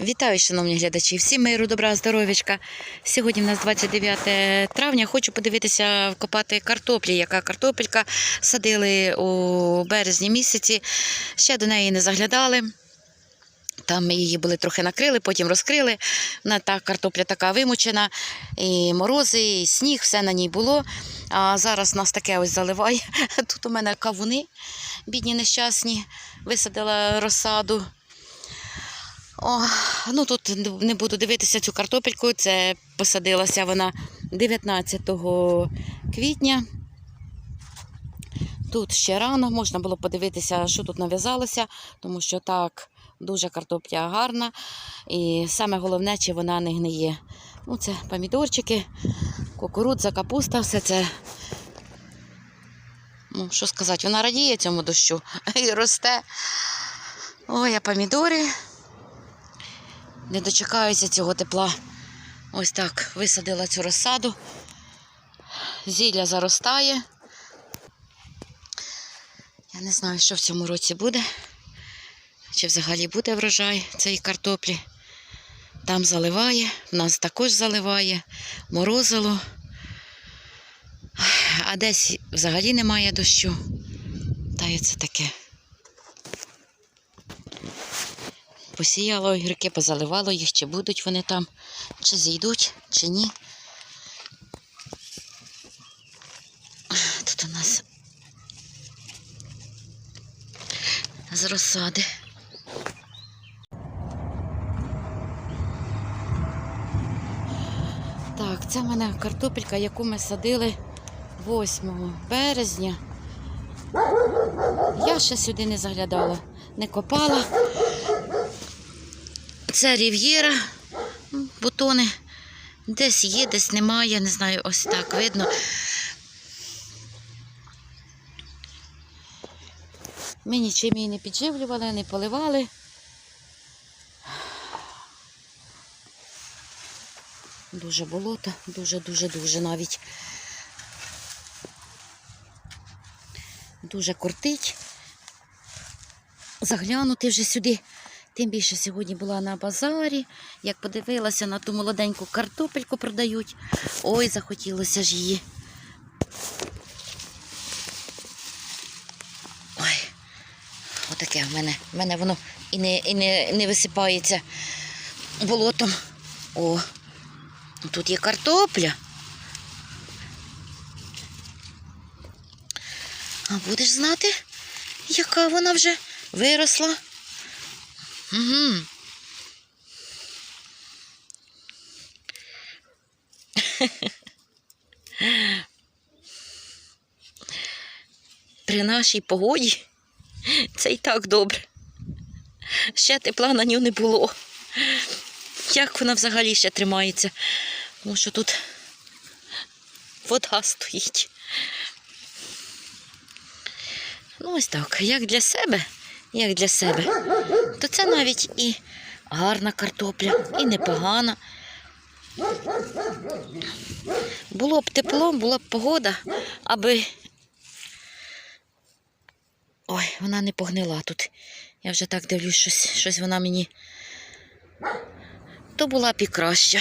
Вітаю, шановні глядачі, всім миру, добра, здоров'ячка. Сьогодні в нас 29 травня. Хочу подивитися, вкопати картоплі, яка картопелька садили у березні місяці. Ще до неї не заглядали. Там ми її були трохи накрили, потім розкрили. Вона та картопля така вимучена, і морози, і сніг, все на ній було. А зараз нас таке ось заливає. Тут у мене кавуни, бідні нещасні, висадила розсаду. О, ну тут не буду дивитися цю картопельку. Це посадилася вона 19 квітня. Тут ще рано можна було подивитися, що тут нав'язалося, тому що так дуже картопля гарна. І саме головне, чи вона не гниє. Ну, це помідорчики, кукурудза, капуста, все це. Ну, що сказати, вона радіє цьому дощу і росте. Ой, а помідори не дочекаюся цього тепла. Ось так висадила цю розсаду. Зілля заростає. Я не знаю, що в цьому році буде. Чи взагалі буде врожай цієї картоплі. Там заливає, в нас також заливає, морозило. А десь взагалі немає дощу. Та й це таке. Посіяло огірки, позаливало їх, чи будуть вони там, чи зійдуть, чи ні. Тут у нас з розсади. Так, це в мене картопелька, яку ми садили 8 березня. Я ще сюди не заглядала, не копала. Це рів'єра, М, бутони. Десь є, десь немає, не знаю, ось так видно. Ми нічим її не підживлювали, не поливали. Дуже болото, дуже-дуже-дуже навіть. Дуже кортить. Заглянути вже сюди. Тим більше сьогодні була на базарі. Як подивилася на ту молоденьку картопельку продають. Ой, захотілося ж її. Ой, отаке в мене. В мене воно і не, і не, не висипається болотом. О, тут є картопля. А будеш знати, яка вона вже виросла? При нашій погоді це і так добре. Ще тепла на нього не було. Як вона взагалі ще тримається? Тому що тут вода стоїть. Ну, ось так, як для себе, як для себе, то це навіть і гарна картопля, і непогана. Було б тепло, була б погода, аби. Ой, вона не погнила тут. Я вже так дивлюсь, щось, щось вона мені. То була б і краща.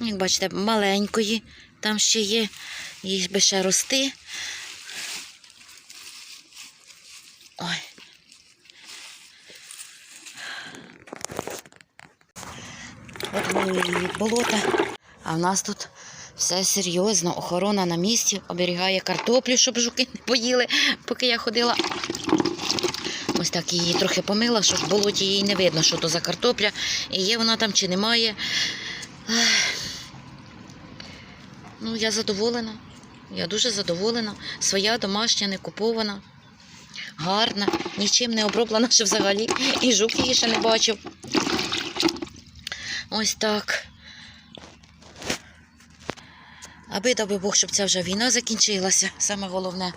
Як бачите, маленької там ще є, їй би ще рости. От ми від болота. А в нас тут все серйозно. Охорона на місці оберігає картоплю, щоб жуки не поїли, поки я ходила. Ось так її трохи помила, щоб в болоті їй не видно, що то за картопля. І є вона там чи немає. Ну, я задоволена. Я дуже задоволена. Своя домашня, не купована гарна, нічим не оброблена ще взагалі. І жук її ще не бачив. Ось так. Аби даби Бог, щоб ця вже війна закінчилася, саме головне.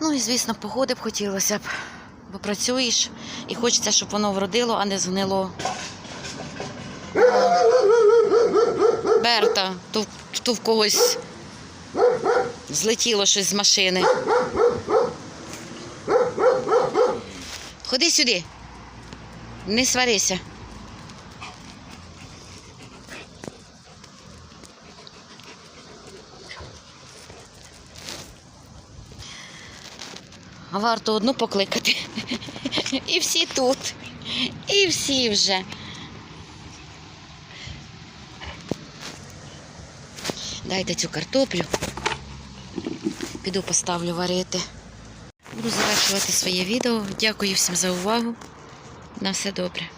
Ну і, звісно, погоди б хотілося б. Бо працюєш і хочеться, щоб воно вродило, а не згнило. Берта, то, то в когось злетіло щось з машини. Ходи сюди. Не сварися. Варто одну покликати. І всі тут. І всі вже. Дайте цю картоплю. Піду поставлю варити. Буду завершувати своє відео. Дякую всім за увагу. На все добре.